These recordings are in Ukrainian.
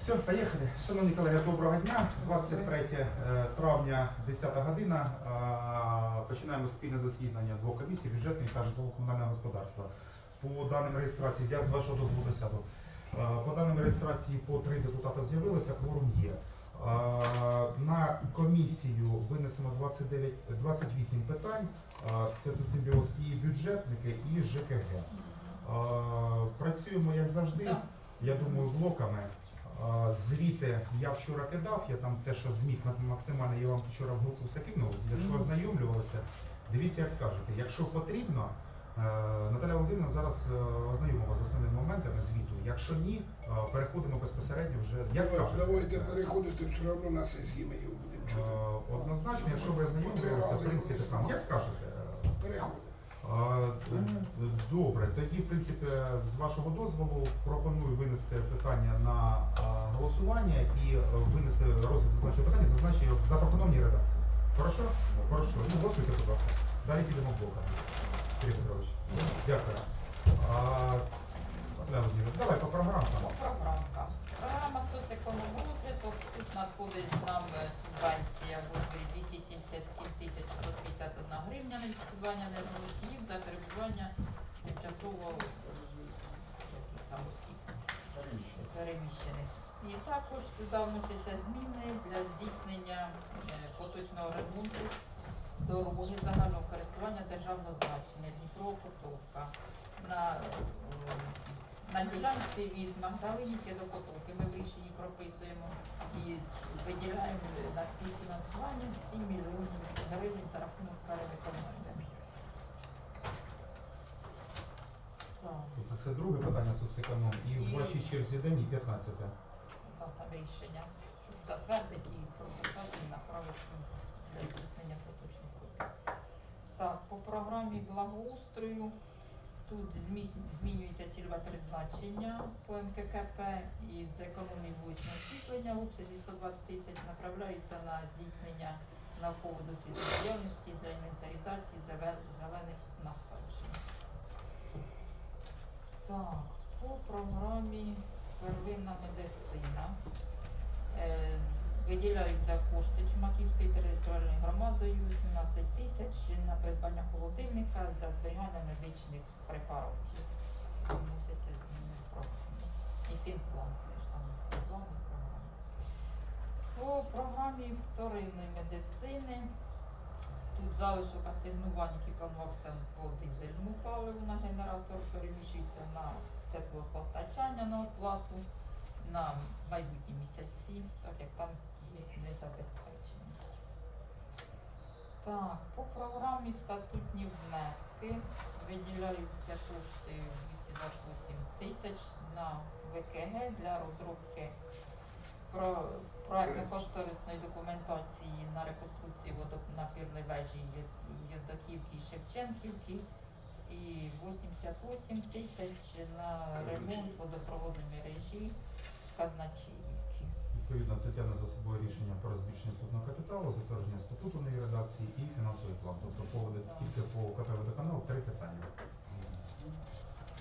Все, поїхали. Шановні колеги, доброго дня. 23 е, травня, 10 година. Е, Починаємо спільне засідання двох комісій бюджетної та житлово-комунального господарства. По даним реєстрації, я з вашого дозволу присяду. Е, По даним реєстрації по три депутата з'явилося, кворум є. На комісію винесено 29, 28 питань. Це тут симбіоз і бюджетники, і ЖКГ. Працюємо як завжди. Я думаю, блоками. Звіти я вчора кидав, я там те, що зміг ма- максимально, я вам вчора в групу все кинув. Якщо ознайомлювалися, дивіться, як скажете. Якщо потрібно, е, Наталя Володимирівна зараз е, ознайомила з основними моментами звіту. Якщо ні, е, переходимо безпосередньо вже. Як скажете? Давайте переходити все одно на сесії ми його будемо чути. Однозначно, якщо ви ознайомлювалися, в принципі, там, як скажете. Переходимо. Добре, тоді, в принципі, з вашого дозволу пропоную винести питання на голосування і е, винести розгляд зазначеного питання в зазначеній в запропонованій редакції. Хорошо? Хорошо. Ну, голосуйте, будь ласка. Далі підемо блоками. Сергій Петрович. Дякую. А, Наталя давай по програмам. По програмкам. Програма соцекономрозвиток. Тут надходить нам е, субвенція в розмірі 277 тисяч 151 гривня на відшкодування енергоносіїв за перебування тимчасово е, там осіб переміщених. І також сюди вносяться зміни для здійснення е, поточного ремонту дороги загального користування державного значення Дніпро-Котовка на, на ділянці від Магдалинівки до Котовки. Ми в рішенні прописуємо і виділяємо на співфінансування 7 мільйонів гривень за рахунок перевиконання. Так. Тобто це друге питання соцеконом. І в І- вашій черзі день і 15. дав там рішення, щоб затвердити і прописати і направити для здійснення поточних робіт. Так, по програмі благоустрою тут змінюється цільове призначення по МККП і з економії вуличного освітлення в обсязі 120 тисяч направляються на здійснення науково-дослідної діяльності для інвентаризації зелених насаджень. Так, по програмі первинна медицина. Виділяються кошти Чумаківської територіальної громадою 17 тисяч на придбання холодильника для зберігання медичних препаратів. Вносяться зміни в. І фінплан теж там план і програма. По програмі вторинної медицини Тут залишок асигнувань, який планувався по дизельному паливу на генератор, переміщується на теплопостачання на оплату на майбутні місяці, так як там є незабезпечення. Так, по програмі статутні внески виділяються кошти 228 тисяч на ВКГ для розробки про проектно-кошторисної документації на реконструкцію водонапірної вежі Єздаківки і Шевченківки і 88 тисяч на ремонт водопроводної мережі Казначіївки. Відповідно, це тягне за собою рішення про збільшення статутного капіталу, затвердження статуту нової редакції і фінансовий план. Тобто поводи тільки по КП «Водоканал» три питання.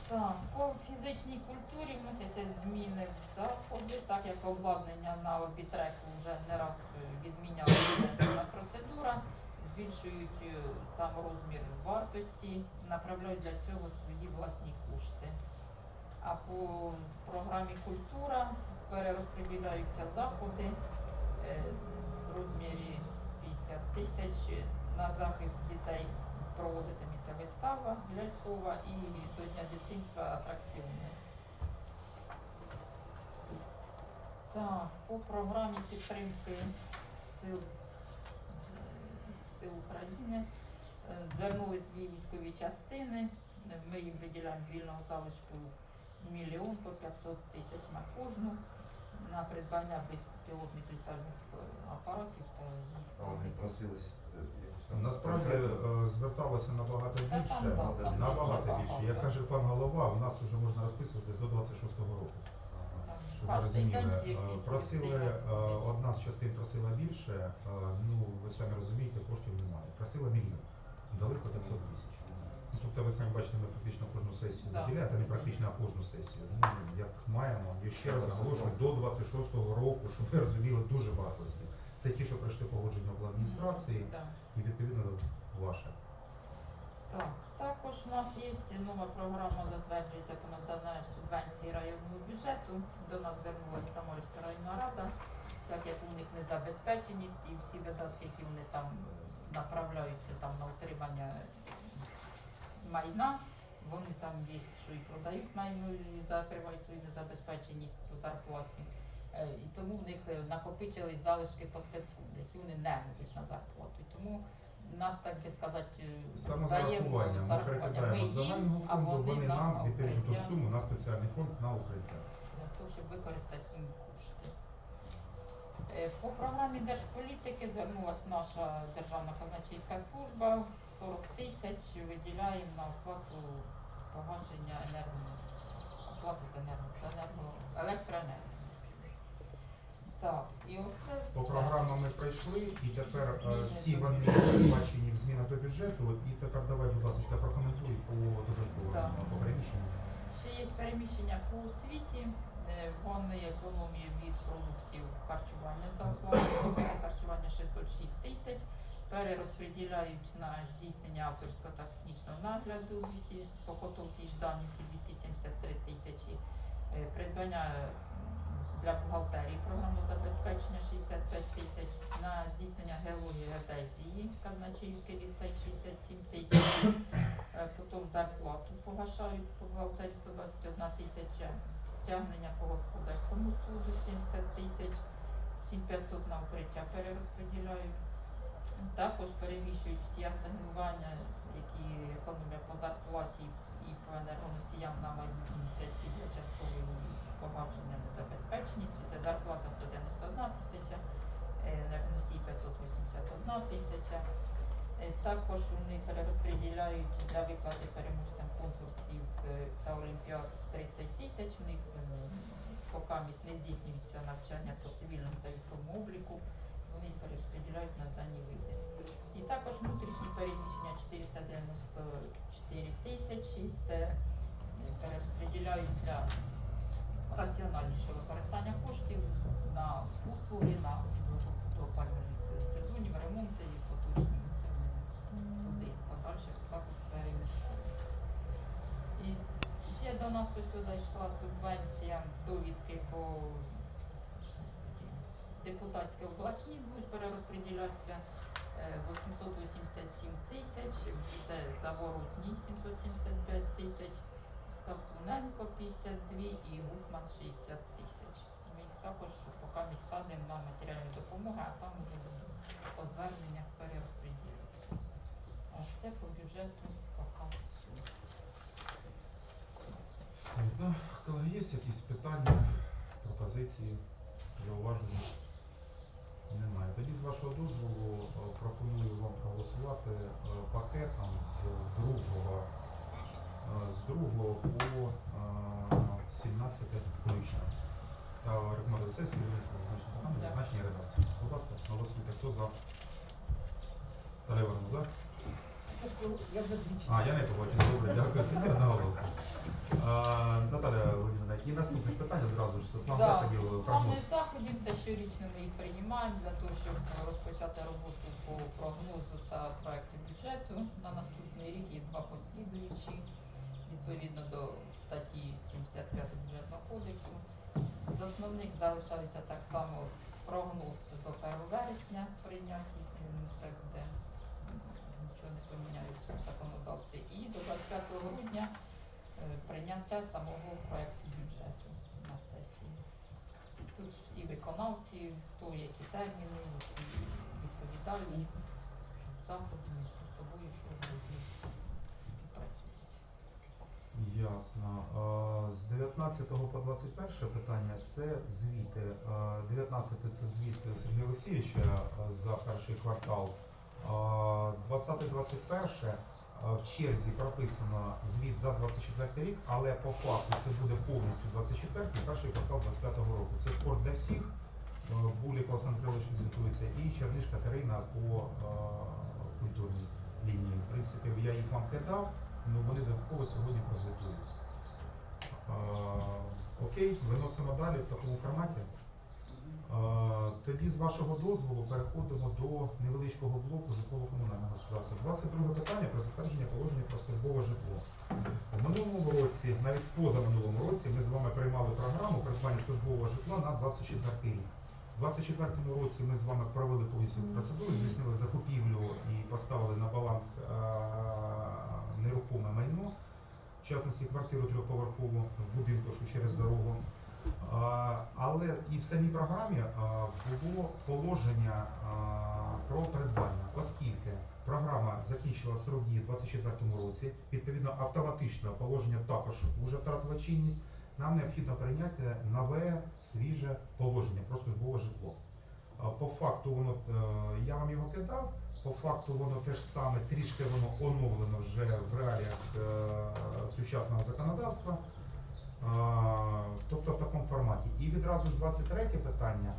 Так, по фізичній культурі вносяться зміни в заходи, так як обладнання на орбітреку вже не раз відмінялася процедура, збільшують е, сам розмір вартості, направляють для цього свої власні кошти. А по програмі культура перерозподіляються заходи е, в розмірі 50 тисяч на захист дітей проводитиметься вистава лялькова і до Дня дитинства атракціони. Так, по програмі підтримки сил, сил України е, звернулись дві військові частини. Ми їм виділяємо з вільного залишку мільйон по 500 тисяч на кожну на придбання безпілотних літальних е, апаратів та їх вони просились е, Насправді е, зверталося набагато більше. там Набагато більше. Як каже пан голова, у нас вже можна розписувати до 26-го року. Щоб ви розуміли, просили, одна з частин просила більше, ну ви самі розумієте, коштів немає. Просила мільйон, дали по 500 тисяч. Ну, Тобто ви самі бачите, ми практично кожну сесію Да. виділяємо, та не практично, а кожну сесію. Ну, як маємо. Я ще раз наголошую, до 26-го року, щоб ви розуміли, дуже багато листів. Це ті, що пройшли погодження в адміністрації Так. і відповідно ваше. Так, також у нас є нова програма затверджується по наданню субвенції районного бюджету. До нас звернулася Самарівська районна рада, так як у них незабезпеченість і всі видатки, які вони там направляються там на утримання майна, вони там є, що і продають майно, і закривають свою незабезпеченість по зарплаті. Е, І тому в них е, накопичились залишки по спецфонду, які вони не можуть на зарплату. І тому нас, так би сказати, е, Самозарахування. Ми їм, а фонду, вони нам на відповідно ту суму на спеціальний фонд на укриття. для того, щоб використати їм кошти. По програмі держполітики звернулася наша державна казначейська служба. 40 тисяч виділяємо на оплату погашення енерго, оплати з енерго, електроенергії. Так, і оце все. По програмам ми пройшли, і тепер е, всі вони передбачені в змінах до бюджету. І тепер давай, будь ласка, прокоментуй по додатковому по переміщенню. Ще є переміщення по освіті, е, вони економії від продуктів харчування за оплату, продукти харчування 606 тисяч, перерозподіляють на здійснення авторського та технічного нагляду 200, по Котовській Жданівці 273 тисячі, е, придбання для бухгалтерії програмного забезпечення 65 тисяч, на здійснення геології геодезії Казначеївський ліцей 67 тисяч, Е, Потім зарплату погашають по бухгалтері 121 тисяча, стягнення по господарському суду 70 тисяч, 7500 на укриття перерозподіляють. Також переміщують всі асигнування, які економлять по зарплаті і по енергоносіям на майбутні місяці для часткової погашення незабезпеченості. Це зарплата 191 тисяча, е, енергоносій 581 тисяча. Е, Також вони перерозподіляють для виплати переможцям конкурсів е, та олімпіад 30 тисяч. В них поки не здійснюється навчання по цивільному та військовому обліку. Вони перерозподіляють на дані види. І також внутрішні переміщення 494 тисячі. Це е, перерозподіляють для раціональнішого використання коштів на послуги, на опалювальних сезонів, ремонти і поточні. Це туди подальше також переміщують. І ще до нас ось зайшла субвенція довідки по депутатські обласні будуть перерозподілятися е, 887 тисяч, це заворотні 775 тисяч, Скапуненко 52 і Гутман 60 тисяч. Ми їх також поки місцевим на матеріальну допомогу, а там уже по зверненнях перерозподілюється. А це по бюджету поки все. Ну, колеги, є якісь питання, пропозиції, зауваження? Немає. Тоді з вашого дозволу е, пропоную вам проголосувати е, пакетом з другого, е, з другого по е, 17 включно. Та рекомендую сесії винести зазначені програми, зазначені редакції. Будь ласка, голосуйте. Хто за? Наталія так? Я вже двічі. А, я не побачив. Добре, дякую. Одноголосно. А, Наталя Володимирівна, і наступне ж питання зразу ж Да. заходів Плани прогноз. заходів це щорічно ми їх приймаємо для того, щоб розпочати роботу по прогнозу та проекту бюджету на наступний рік і два послідуючі відповідно до статті 75 бюджетного кодексу. З основних залишаються так само прогноз до 1 вересня прийняті, якщо все буде нічого не поміняється в законодавстві. І до 25 грудня е, прийняття самого проекту бюджету на сесії. Тут всі виконавці, хто які терміни, відповідальні заходи між собою, що будуть співпрацюють. Ясно. З 19 по 21 питання це звіти. А, 19 це звіт Сергія Олексійовича за перший квартал. 20-21 в черзі прописано звіт за 24 рік, але по факту це буде повністю 24 й перший квартал 25 року. Це спорт для всіх. Булік Олександр Кирилович звітується і Черниш Катерина по культурній лінії. В принципі, я їх вам кидав, але вони додатково сьогодні прозвітують. Окей, виносимо далі в такому форматі. Тоді з вашого дозволу переходимо до невеличкого блоку житлово-комунального господарства. 22 питання про затвердження положення про службове житло. У минулому році, навіть позаминулому році, ми з вами приймали програму придбання службового житла на 24 рік. У 24 році ми з вами провели повністю процедуру, здійснили закупівлю і поставили на баланс нерухоме майно, в частності квартиру трьохповерхову в будинку, що через дорогу. Але і в самій програмі було положення про придбання, оскільки програма закінчила срок дії у 2024 році, відповідно автоматично положення також вже втратило чинність. Нам необхідно прийняти нове свіже положення про службове житло. По факту воно е, я вам його кидав. По факту воно те ж саме, трішки воно оновлено вже в реаліях е, сучасного законодавства. Тобто в такому форматі. І відразу ж 23 питання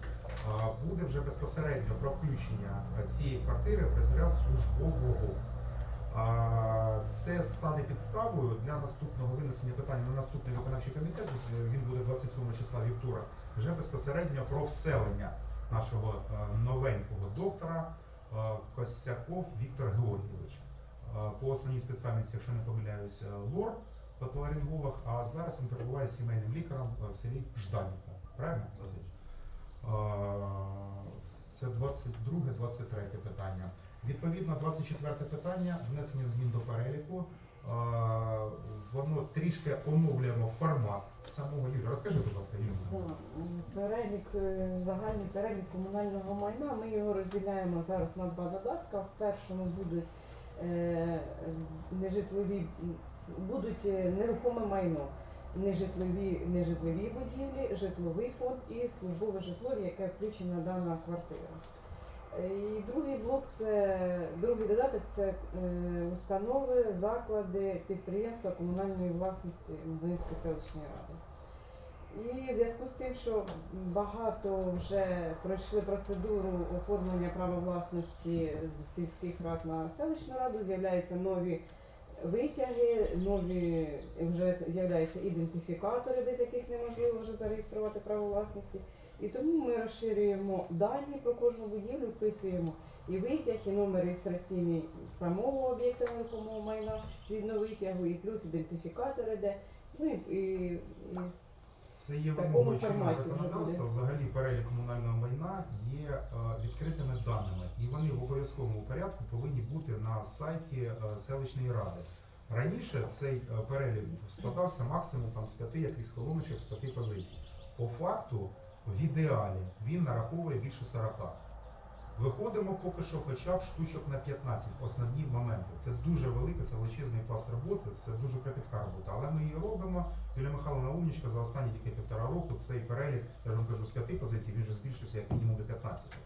буде вже безпосередньо про включення цієї квартири в розряд службового. Це стане підставою для наступного винесення питання на наступний виконавчий комітет. Він буде 27 числа вівторок. Вже безпосередньо про вселення нашого е, новенького доктора е, Косяков Віктор Георгійович. Е, По основній спеціальності, якщо не помиляюся, лор патоларинголог, а зараз він перебуває сімейним лікарем е, в селі Жданівка. Правильно? Е, Це 22-23 питання. Відповідно, 24 питання внесення змін до переліку. Е, Воно трішки оновлюємо формат самого Юрія. Розкажи, будь ласка, Юрій. Перелік, загальний перелік комунального майна, ми його розділяємо зараз на два додатка. В першому будуть е, нежитлові, будуть е, нерухоме майно, нежитлові, нежитлові будівлі, житловий фонд і службове житло, яке включена дана квартира. Е, І другий блок це другий додаток це е, установи, заклади, підприємства комунальної власності Волинської селищної ради. І в зв'язку з тим, що багато вже пройшли процедуру оформлення права власності з сільських рад на селищну раду, з'являються нові витяги, нові вже з'являються ідентифікатори, без яких неможливо вже зареєструвати право власності. І тому ми розширюємо дані про кожну будівлю, вписуємо і витяг, і номер реєстраційний самого об'єкта нерухомого майна згідно витягу, і плюс ідентифікатори де. Ну і, і, і Це є В такому вимогою чинного законодавства. Взагалі перелік комунального майна є е, відкритими даними, і вони в обов'язковому порядку повинні бути на сайті е, селищної ради. Раніше цей е, перелік складався максимум там з п'яти якихось колоночок, з п'яти позицій. По факту, в ідеалі він нараховує більше 40. Виходимо поки що хоча б штучок на 15 основні моменти. Це дуже велика, це величезний пласт роботи, це дуже кропітка робота. Але ми її робимо. Юлія Михайловна Умнічка за останні тільки півтора року цей перелік, я вам кажу, з п'яти позицій він вже збільшився як мінімум до 15.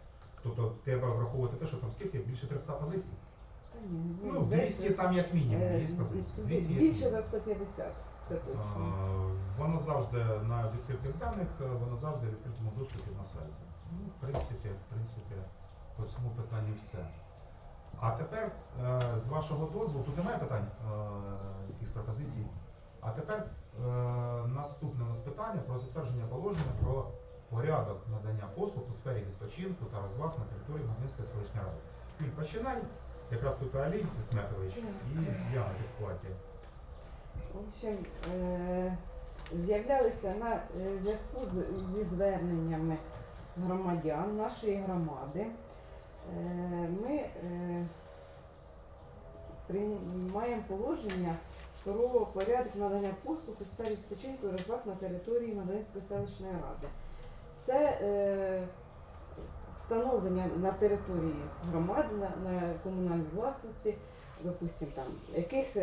Тобто треба враховувати те, що там скільки більше 300 позицій. Ну, 200 там як мінімум е, є туди 200 як більше мінімум. за 150, це точно. А, Воно завжди на відкритих даних, е, воно завжди в відкритому доступі на сайті. Ну, в принципі, в принципі, по цьому питанню все. А тепер, е, з вашого дозволу, тут немає питань, е, якихось пропозицій. А тепер е, наступне у нас питання про затвердження положення про порядок надання послуг у сфері відпочинку та розваг на території Гнівської селищної ради. Юль, починай. Якраз тут Алій Сметович і на підхваті. В общем, з'являлися на зв'язку зі зверненнями громадян нашої громади. Е, Ми е, приймаємо положення про порядок надання послуг у сфері відпочинку і розваг на території Надвинської селищної ради. Це е, встановлення на території громади, на, на комунальній власності, допустим, там якихось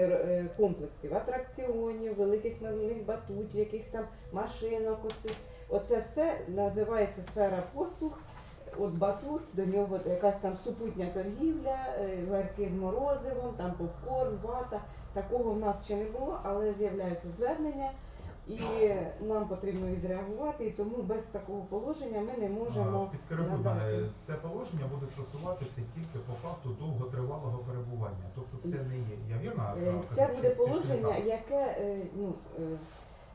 комплексів, атракціонів, великих надувних батутів, якихось там машинок. Оце все називається сфера послуг. От батут, до нього якась там супутня торгівля, е, ларки з морозивом, там попкорн, вата. Такого в нас ще не було, але з'являються звернення, і нам потрібно відреагувати, і тому без такого положення ми не можемо. Надати. це положення буде стосуватися тільки по факту довготривалого перебування. Тобто це не є. Я вірно? Е, Це буде положення, яке е, ну, е,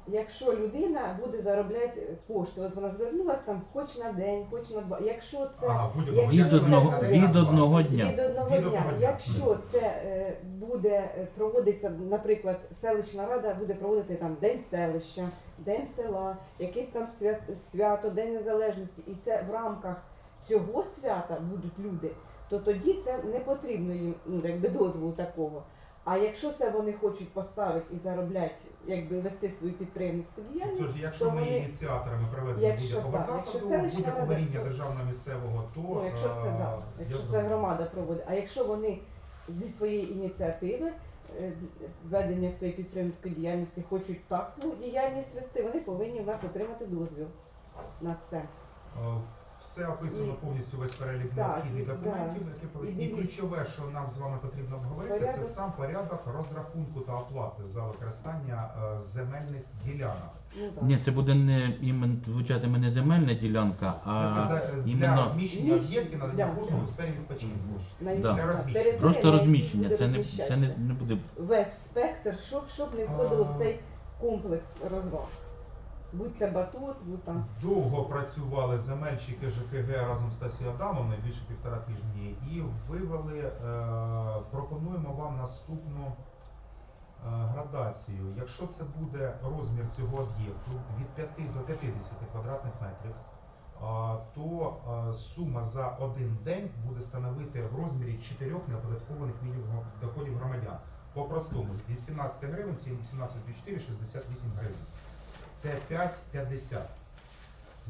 якщо людина буде заробляти кошти, от вона звернулася там хоч на день, хоч на два. Якщо це Ага, будь-якого Якщо Від це одного, буде- від одного дня. від одного Від дня, одного дня. якщо це е, буде е, проводиться, наприклад, селищна рада буде проводити там День селища, День села, якесь там свят, свято, День Незалежності, і це в рамках цього свята будуть люди, то тоді це не потрібно їм ну, якби дозволу такого. А якщо це вони хочуть поставити і заробляти, якби вести свою підприємницьку діяльність, Тож, якщо то ми є вони- ініціаторами проведення Якщо будь-якого так, якщо заходу, селищна будь-якого рада, рівня то- державного місцевого, то Ну, якщо це е, да, я якщо це зрозумів. громада проводить. А якщо вони зі своєї ініціативи е, ведення своєї підприємницької діяльності хочуть таку діяльність вести, вони повинні в нас отримати дозвіл на це. Е, Все описано І- повністю весь перелік Так, необхідних і- документів, да. які І повинні. І ключове, що нам з вами потрібно обговорити, це Порядок. сам порядок розрахунку та оплати за використання е, земельних ділянок. Ну, так. Ні, це буде не імен звучати не земельна ділянка, Це а для іменно розміщення об'єктів да. надання послуг у сфері відпочинку. На- Да. Для розміщення. просто на якій розміщення. буде Це не це не, розміщатися. не буде. весь спектр, щоб, щоб не входило А. в цей комплекс розваг. Будь це батут, будь там. Довго працювали земельщики ЖКГ разом з Тасією Адамовною, більше півтора тижні, і вивели, е, пропонуємо вам наступну е, градацію. Якщо це буде розмір цього об'єкту від 5 до 50 квадратних метрів, а, то е, сума за один день буде становити в розмірі 4 неоподаткованих мінімум доходів громадян. По-простому, від 17 гривень, 17 4, 68 гривень. Це 5,50.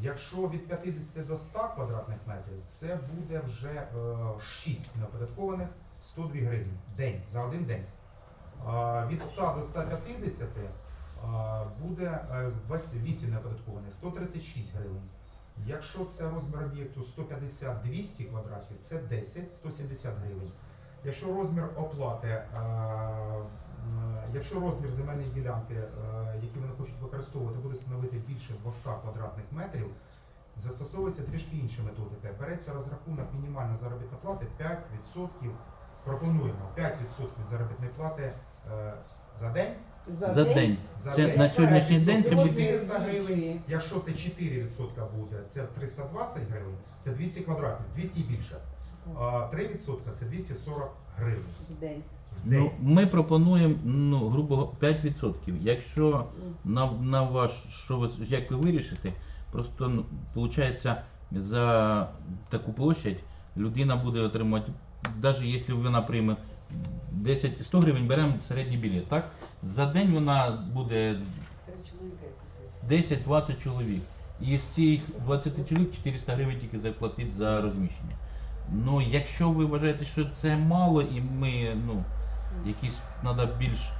Якщо від 50 до 100 квадратних метрів, це буде вже е, 6 неоподаткованих 102 гривні день за один день. Від 100 до 150 буде е, 8 неоподаткованих 136 гривень. Якщо це розмір об'єкту 150-200 квадратів, це 10 170 гривень. Якщо розмір оплати, е, е, якщо розмір земельної ділянки, е, які вони хочуть використовувати, буде становити більше 200 квадратних метрів, застосовується трішки інша методика. Береться розрахунок мінімальної заробітної плати 5%. Пропонуємо 5% заробітної плати е, за день. За день. За Це день. на сьогоднішній день це буде 400 гривень. Якщо це 4% буде, це 320 гривень, це 200 квадратів, 200 і більше. А 3% це 240 гривень. в день. Ну, ми пропонуємо, ну, грубо 5%. Якщо на, на ваш, що ви, як ви вирішите, просто ну, виходить, за таку площадь людина буде отримувати, навіть якщо вона прийме 10, 100 гривень, беремо середній білет, так? За день вона буде 10-20 чоловік. І з цих 20 чоловік 400 гривень тільки заплатить за розміщення. Ну, якщо ви вважаєте, що це мало, і ми, ну, якісь треба більш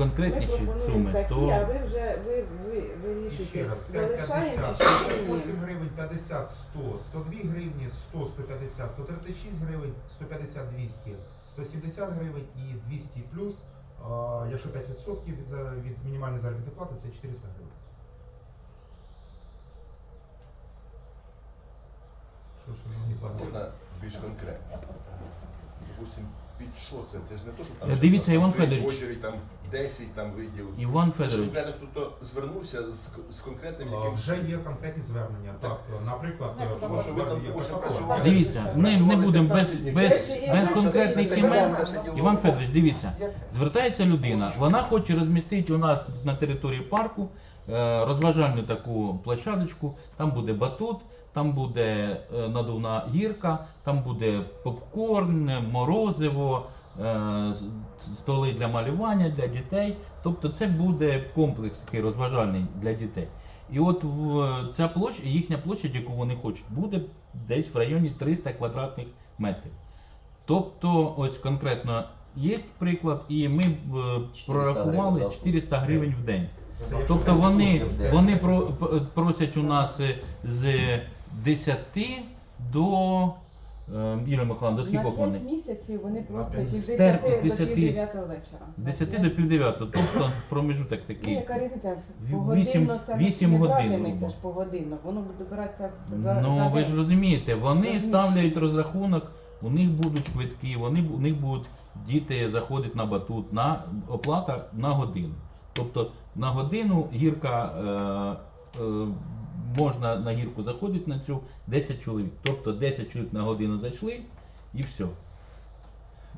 Ми конкретніші пропонуємо суми, такі, то а ви вже ви, ви ще вирішуєте, раз, залишаємо 5,50, чи ще ні. 68 гривень, 50, 100, 102 гривні, 100, 150, 136 гривень, 150, 200, 170 гривень і 200 плюс, якщо 5% від, від мінімальної заробітної плати, це 400 гривень. Що, шановні пане? Можна більш конкретно. Допустим, під що це? Це ж не то, що Е, там дивіться, там Іван Федорович. очередь, там 10 там видів. Іван Це ж Федорович, конкретно хто звернувся з, з конкретним А, якимось. Вже є конкретні звернення. Так, наприклад, Ну, е, тому що ви там є також протокол. дивіться, ми не будемо без, без, без конкретних імен. Іван Федорович, дивіться, звертається людина, вона хоче розмістити у нас на території парку е, розважальну таку площадочку, там буде батут, там буде е, надувна гірка, там буде попкорн, морозиво, е, столи для малювання для дітей. Тобто це буде комплекс такий розважальний для дітей. І от в, ця площа, їхня площа, яку вони хочуть, буде десь в районі 300 квадратних метрів. Тобто, ось конкретно є приклад, і ми е, 400 прорахували гривень, 400 гривень в день. Це Тобто вони, вони про, просять у нас з 10 до Юлія Михайловна, до На скількох 5 вони? місяців вони просять із З 10 10 до пів 9 вечора. З 10 до пів 9, тобто проміжуток Ну, такий. яка різниця? Вісім- Погодинно це вісім не годин, братиметься грубо. ж погодинно, воно буде братися за, Ну за ви ж розумієте, вони Розміщення. ставлять розрахунок, у них будуть квитки, вони, бу- у них будуть діти заходити на батут, на оплата на годину. Тобто на годину гірка е, е, можна на гірку заходити на цю 10 чоловік. Тобто 10 чоловік на годину зайшли і все.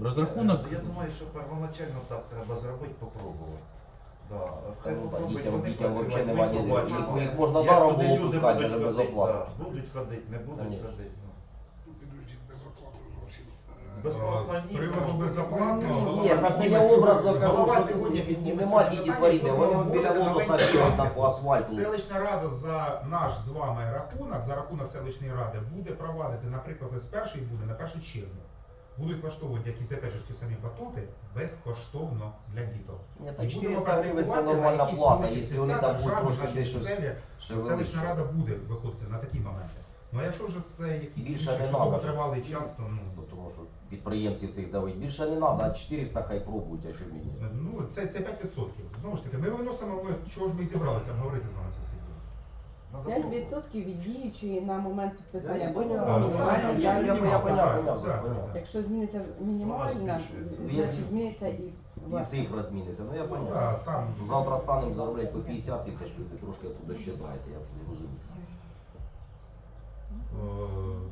Розрахунок. Е, Я думаю, що первоначально так треба зробити, попробувати. Да. Хай ну, попробують дітям- вони дітям працювати, взагалі ми немає побачимо. їх- їх можна Як даром туди було люди пускати, будуть без ходити, оплати. да, Будуть ходити, не будуть Конечно. ходити. ну. Підождіть, без зовсім. Е, Безплатно ні, приводу голова Ні, це я образно сьогодні- кажу, голова що сьогодні ні- підніме нема діді питання, коли вони біля лотоса там по асфальту. Селищна рада за наш з вами рахунок, за рахунок селищної ради, буде провадити, наприклад, з першої буде на 1 червня. Будуть влаштовувати якісь опять же, ті самі батути безкоштовно для діток. Ні, І будемо 400 гривень це на нормальна якісь плата, якщо вони там будуть трошки місцеві. Селищна рада буде виходити на такі моменти. Ну а якщо вже це якісь Більше інші, не що надо. тривалий час, то ну. Бо Тому що підприємців тих давить. Більше не треба, а 400 хай пробують, а що мені. Ну, це, це 5%. Знову ж таки, ми виносимо, ми, чого ж ми і зібралися говорити з вами це все діло. Надо 5% від діючої на момент підписання ну, я- я- Я я- мінімальна. так. Якщо зміниться мінімальна, значить зміниться і І цифра зміниться. Ну я Ну, поняв. да, там, Завтра станемо заробляти по 50 тисяч, ви трошки отсюда считаєте, я розумію. Е,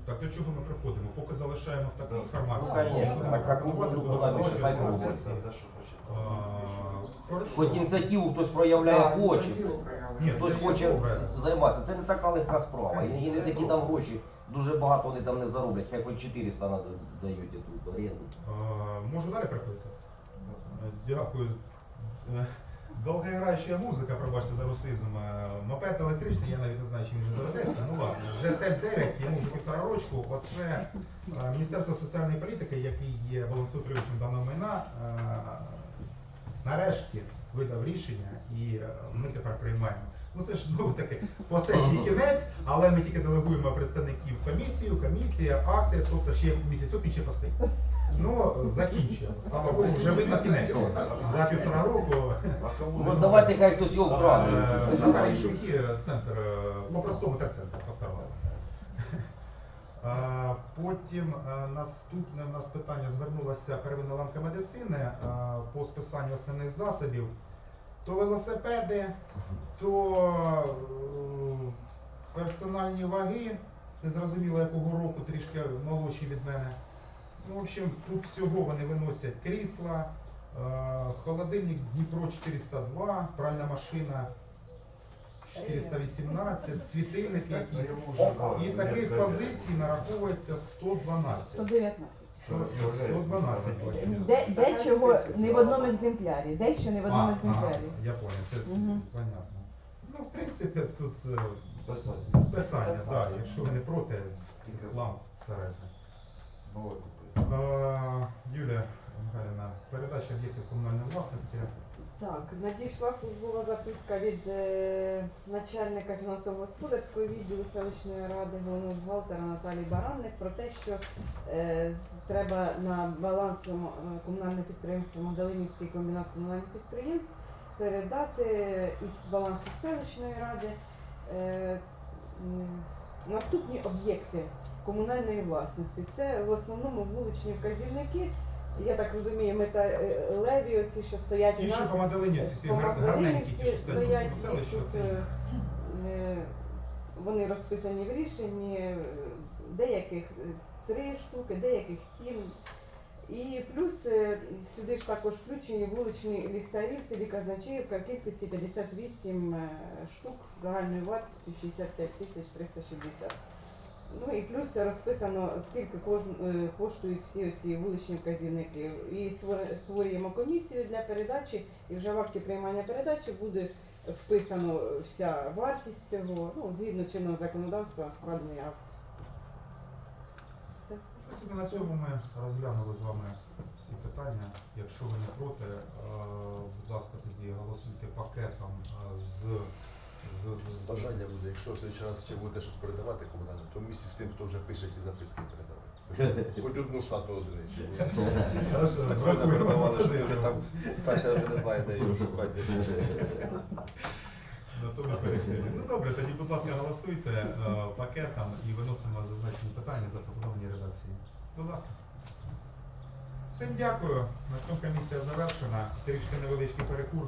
Так до чого ми приходимо? Поки залишаємо в такій Да. формації. Ну, конечно, так, ну, хай. Хоч ініціативу хтось проявляє, хоче. Ні, Хтось це хоче добре. займатися. Це не така легка справа. І, і не такі там гроші. Дуже багато вони там не зароблять, хай хоч 400 надо- дають тут оренду. Е, Можу далі приходити? Дякую. Е, Довгоіграюча музика, пробачте за русизм. Е, Мопед електричний, я навіть не знаю, чим він вже заведеться. Ну ладно. ЗТ-9, йому вже півтора рочку. Оце е, Міністерство соціальної політики, який є балансоутримувачем даного майна, е, нарешті видав рішення і ми тепер приймаємо. Ну це ж знову таки по сесії кінець, але ми тільки делегуємо представників комісію, комісія, акти, тобто ще місяць сотні ще постоїть. Ну, закінчуємо. Слава Богу, вже видно кінець. За півтора року. Ну, от давайте хай хтось його вкраде. Е, Наталія Шухі, центр, е, по-простому терцентр поставили. Е, Потім наступне в нас питання звернулася первинна ланка медицини по списанню основних засобів. То велосипеди, то персональні ваги, незрозуміло якого року, трішки молодші від мене. Ну, в общем, тут всього вони виносять крісла, е, холодильник Дніпро 402, пральна машина 418, світильники якісь. І таких позицій нараховується 112. 119. 112. Де, де чого не в одному екземплярі, де що не в одному А, ага, екземплярі. я понял, це Мгм. понятно. Ну, в принципі, тут е, Списання. списання, так, якщо ви не проти, ламп старайся. Купити. Юлія Михайлівна, передача об'єктів комунальної власності. Так, надійшла службова записка від е, начальника фінансово-господарського відділу селищної ради головного бухгалтера Наталії Баранник про те, що е, треба на баланс е, комунального підприємства Магдалинівський комбінат комунальних підприємств передати із балансу селищної ради е, м, наступні об'єкти комунальної власності. Це в основному вуличні вказівники. Я так розумію, мета е, леві, оці, що стоять у Ті, що нас. по Маделині, ці гарненькі, ті, що стоять у селищі, е, е, вони розписані в рішенні, деяких три штуки, деяких сім. І плюс сюди ж також включені вуличні ліхтарі в селі Казначеївка в кількості 58 е, штук загальною вартістю 65 тисяч 360. Ну і плюс розписано, скільки кожн- е, коштують всі ці вуличні вказівники. І створюємо комісію для передачі, і вже в акті приймання передачі буде вписано вся вартість цього, ну, згідно чинного законодавства, складений акт. Все. На цьому ми розглянули з вами всі питання. Якщо ви не проти, е, будь ласка, тоді голосуйте пакетом е, з, з, з, з- Бажання буде, якщо в следующий раз ще будете щось передавати комунальне, то в місті з тим, хто вже пише ті записки передавати. Хоч одну штатну одиницю. Так вони передавали, що вже там Тася вже не знає, де його шукати. На. Ну добре, тоді, будь ласка, голосуйте е, пакетом і виносимо зазначені питання в запропонованій редакції. Будь ласка. Всім дякую. На цьому комісія завершена. Трішки невеличкий перекур.